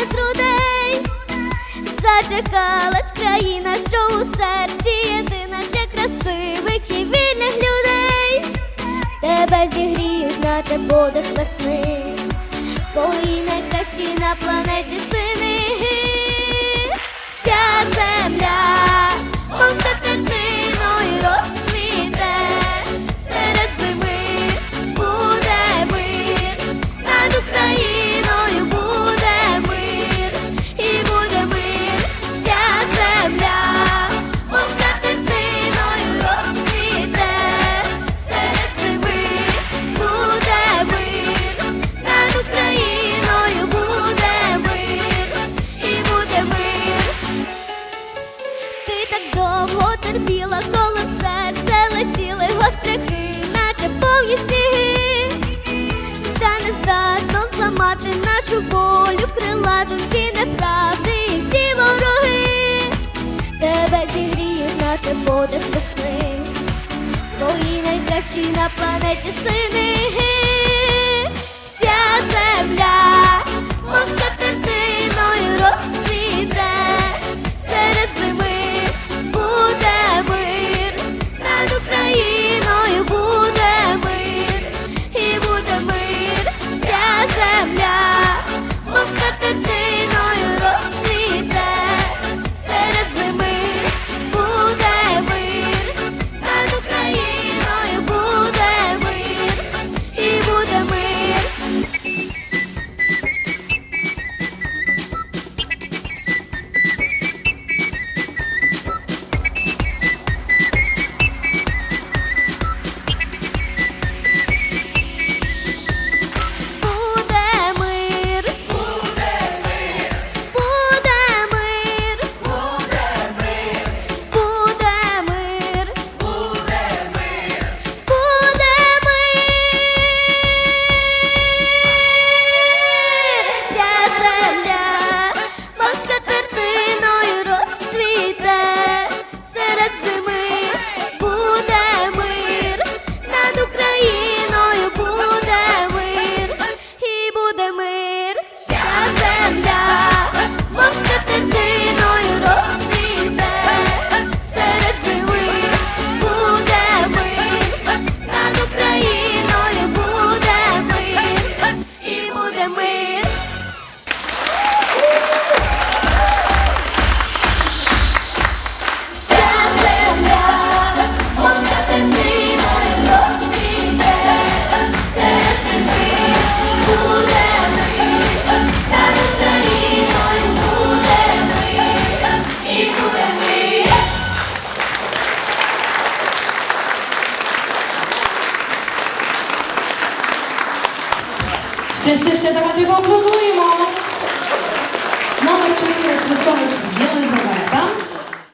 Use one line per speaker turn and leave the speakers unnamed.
без людей, зачекалась країна, що у серці єдина для красивих і вільних людей, тебе зігріють, наче подих весни, Твої найкращі на планеті довгі сніги, та не здатно зламати нашу волю, крилату всі неправди, і всі вороги, тебе зігріють наче подих весни, твої найкращі на планеті сини. де ми. Szczęście,
szczęście, tak aplikujmy! Nowy czynnik jest wysłany z Jelizabeta.